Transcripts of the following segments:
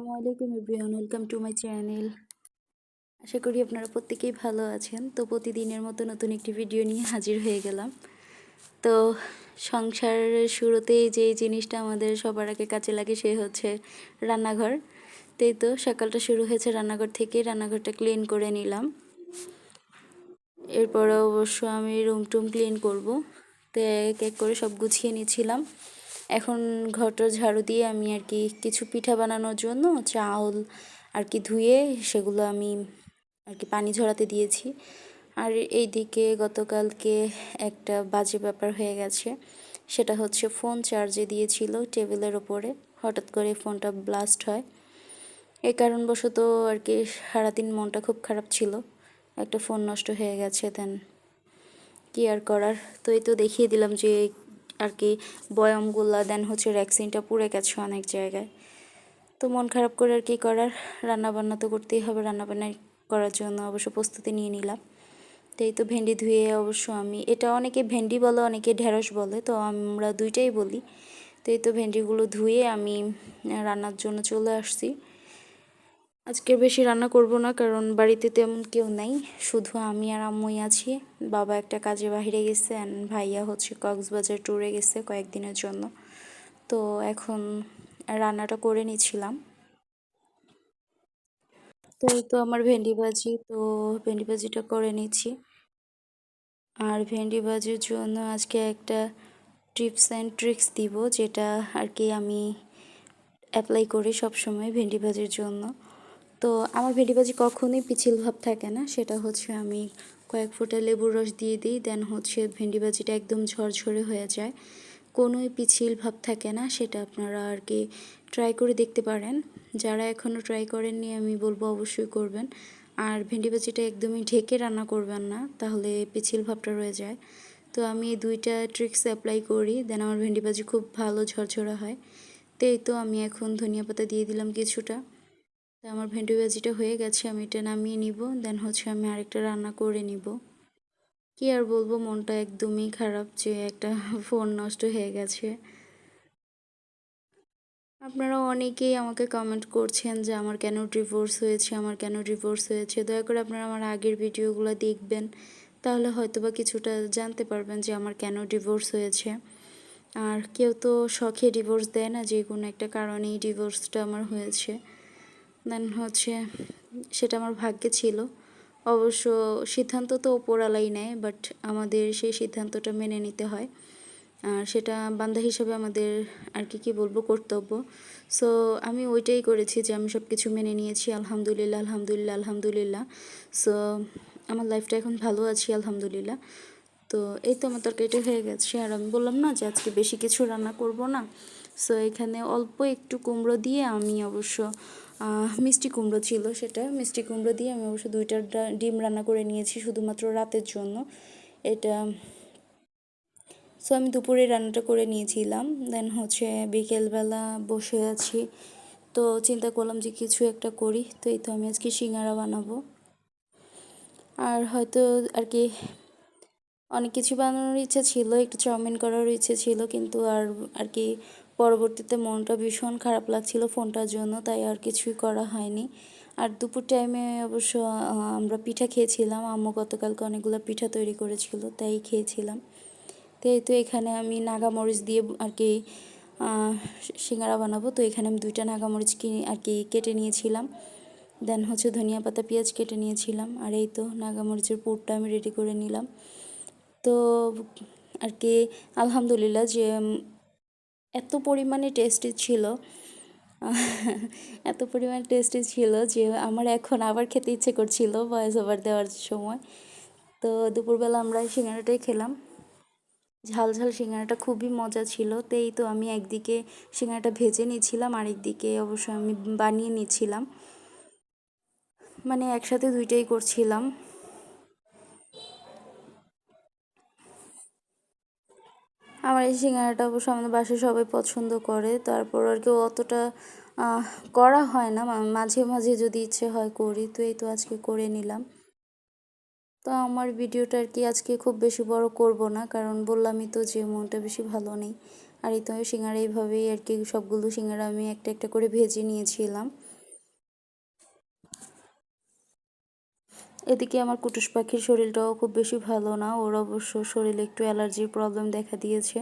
আলাইকুম everyone, welcome to my channel. আশা করি আপনারা প্রত্যেকেই ভালো আছেন। তো প্রতিদিনের মতো নতুন একটি ভিডিও নিয়ে হাজির হয়ে গেলাম। তো সংসারের শুরুতেই যে জিনিসটা আমাদের সবার আগে কাজে লাগে সে হচ্ছে রান্নাঘর। তাই তো সকালটা শুরু হয়েছে রান্নাঘর থেকে, রান্নাঘরটা ক্লিন করে নিলাম। এরপরে অবশ্য আমি রুম টুম ক্লিন করব। তো এক এক করে সব গুছিয়ে নিয়েছিলাম। এখন ঘরটা ঝাড়ু দিয়ে আমি আর কি কিছু পিঠা বানানোর জন্য চাউল আর কি ধুয়ে সেগুলো আমি আর কি পানি ঝরাতে দিয়েছি। আর এইদিকে গতকালকে একটা বাজে ব্যাপার হয়ে গেছে। সেটা হচ্ছে ফোন চার্জে দিয়েছিল টেবিলের ওপরে। হঠাৎ করে ফোনটা ব্লাস্ট হয়। এই কারণবশত আর কি সারাদিন মনটা খুব খারাপ ছিল। একটা ফোন নষ্ট হয়ে গেছে, দেন কি আর করার? তো এই তো দেখিয়ে দিলাম যে আর কি, বয়ামগুলা দেন হচ্ছে ভ্যাকসিনটা পুড়ে গেছে অনেক জায়গায়। তো মন খারাপ করে আর কি করার, রান্নাবান্না তো করতেই হবে, রান্নাবান্না করার জন্য অবশ্য প্রস্তুতি নিয়ে নিলাম। তো এই তো ভেন্ডি ধুয়ে অবশ্য আমি, এটা অনেকে ভেন্ডি বলে, অনেকে ঢেঁড়স বলে, তো আমরা দুইটাই বলি। তো এই তো ভেন্ডিগুলো ধুয়ে আমি রান্নার জন্য চলে আসছি। আজকে বেশি রান্না করব না, কারণ বাড়িতে তেমন কেউ নেই। শুধু আমি আর আম্মুই আছি। বাবা একটা কাজে বাহিরে গেছে অ্যান্ড ভাইয়া হচ্ছে কক্সবাজার ট্যুরে গেছে কয়েকদিনের জন্য। তো এখন রান্নাটা করে নিচ্ছিলাম তো তো আমার ভেন্ডি ভাজি, তো ভেন্ডি ভাজিটা করে নিচ্ছি। আর ভেন্ডি ভাজির জন্য আজকে একটা টিপস অ্যান্ড ট্রিক্স দিব, যেটা আর কি আমি অ্যাপ্লাই করি সবসময় ভেন্ডি ভাজির জন্য। তো আমার ভেন্ডি ভাজি কখনোই পিছিল ভাব থাকে না। সেটা হচ্ছে আমি কয়েক ফোঁটা লেবুর রস দিয়ে দিই দেন হচ্ছে ভেন্ডি ভাজিটা একদম ঝরঝরে হয়ে যায়। কোনোই পিছিল ভাব থাকে না, সেটা আপনারা আর কি ট্রাই করে দেখতে পারেন। যারা এখনও ট্রাই করেননি, আমি বলব অবশ্যই করবেন। আর ভেন্ডি ভাজিটা একদমই ঢেকে রান্না করবেন না, তাহলে পিছিল ভাবটা রয়ে যায়। তো আমি এই দুইটা ট্রিক্স অ্যাপ্লাই করি দেন আমার ভেন্ডি ভাজি খুব ভালো ঝরঝরা হয়। তো এই তো আমি এখন ধনিয়া পাতা দিয়ে দিলাম কিছুটা। তো আমার ভেন্ডি ভাজিটা হয়ে গেছে, আমি এটা নামিয়ে নিব দেন হচ্ছে আমি আরেকটা রান্না করে নিব। কি আর বলব, মনটা একদমই খারাপ যে একটা ফোন নষ্ট হয়ে গেছে। আপনারা অনেকেই আমাকে কমেন্ট করছেন যে আমার কেন ডিভোর্স হয়েছে, আমার কেন ডিভোর্স হয়েছে, দয়া করে আপনারা আমার আগের ভিডিওগুলো দেখবেন, তাহলে হয়তো বা কিছুটা জানতে পারবেন যে আমার কেন ডিভোর্স হয়েছে। আর কেউ তো শখে ডিভোর্স দেয় না, যে কোনো একটা কারণেই ডিভোর্সটা আমার হয়েছে। দেন হচ্ছে সেটা আমার ভাগ্যে ছিল। অবশ্য সিদ্ধান্ত তো ওপরালাই নেয় বাট আমাদের সেই সিদ্ধান্তটা মেনে নিতে হয়। আর সেটা বান্ধা হিসাবে আমাদের আর কি কী বলব, কর্তব্য। সো আমি ওইটাই করেছি যে আমি সব কিছু মেনে নিয়েছি, আলহামদুলিল্লাহ আলহামদুলিল্লাহ আলহামদুলিল্লাহ। সো আমার লাইফটা এখন ভালো আছি, আলহামদুলিল্লাহ। তো এই তো আমার তরকারিটা হয়ে গেছে। আর আমি বললাম না যে আজকে বেশি কিছু রান্না করব না। সো এখানে অল্প একটু কুমড়ো দিয়ে আমি অবশ্য মিষ্টি কুমড়ো ছিল সেটা। মিষ্টি কুমড়ো দিয়ে আমি অবশ্য দুইটা ডিম রান্না করে নিয়েছি শুধুমাত্র রাতের জন্য। এটা সো আমি দুপুরে রান্নাটা করে নিয়েছিলাম। দেন হচ্ছে বিকেলবেলা বসে আছি। তো চিন্তা করলাম যে কিছু একটা করি। তো এই তো আমি আজকে সিঙ্গারা বানাবো। আর হয়তো আর কি অনেক কিছু বানানোর ইচ্ছা ছিল, একটু চাউমিন করার ইচ্ছে ছিল, কিন্তু আর আর কি পরবর্তীতে মনটা ভীষণ খারাপ লাগছিল ফোনটার জন্য, তাই আর কিছুই করা হয়নি। আর দুপুর টাইমে অবশ্য আমরা পিঠা খেয়েছিলাম। আম্মু গতকালকে অনেকগুলো পিঠা তৈরি করেছিল, তাই খেয়েছিলাম। তো তো এখানে আমি নাগামরিচ দিয়ে আর কি সিঙ্গারা বানাবো। তো এখানে আমি দুইটা নাগামরিচ কিনে আর কি কেটে নিয়েছিলাম। দেন হচ্ছে ধনিয়া পাতা, পেঁয়াজ কেটে নিয়েছিলাম। আর এই তো নাগামরিচের পুরটা আমি রেডি করে নিলাম। তো আর কি, আলহামদুলিল্লাহ যে এত পরিমাণে টেস্টি ছিল। এত পরিমাণে টেস্টি ছিল যে আমার এখন আবার খেতে ইচ্ছে করছিল ভয়েস ওভার দেওয়ার সময়। তো দুপুরবেলা আমরা সিঙ্গারাটাই খেলাম। ঝাল ঝাল সিঙ্গারাটা খুবই মজা ছিল। তো এই তো আমি একদিকে সিঙ্গারাটা ভেজে নিয়েছিলাম, আরেকদিকে অবশ্য আমি বানিয়ে নিয়েছিলাম মানে একসাথে দুইটাই করছিলাম। আমার এই সিঙ্গারাটা অবশ্য আমাদের বাসায় সবাই পছন্দ করে। তারপর আর কি অতটা করা হয় না। মাঝে মাঝে যদি ইচ্ছে হয় করি, তো এই তো আজকে করে নিলাম। তো আমার ভিডিওটা আর কি আজকে খুব বেশি বড় করব না, কারণ বললামই তো যে মনটা বেশি ভালো নেই। আর এই তো সিঙ্গারা এইভাবেই আর কি সবগুলো সিঙ্গারা আমি একটা একটা করে ভেজে নিয়েছিলাম। এদিকে আমার কুটুস পাখির শরীরটাও খুব বেশি ভালো না। ওর অবশ্য শরীরে একটু অ্যালার্জির প্রবলেম দেখা দিয়েছে।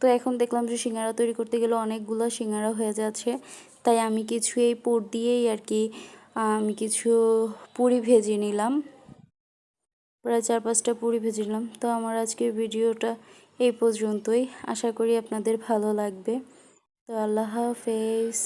তো এখন দেখলাম যে সিঙ্গারা তৈরি করতে গেলে অনেকগুলো সিঙ্গারা হয়ে যাচ্ছে। তাই আমি কিছু এই পুর দিয়েই আর কি আমি কিছু পুরি ভেজে নিলাম। প্রায় চার পাঁচটা পুরি ভেজে নিলাম। তো আমার আজকের ভিডিওটা এই পর্যন্তই। আশা করি আপনাদের ভালো লাগবে। তো আল্লাহ হাফেজ।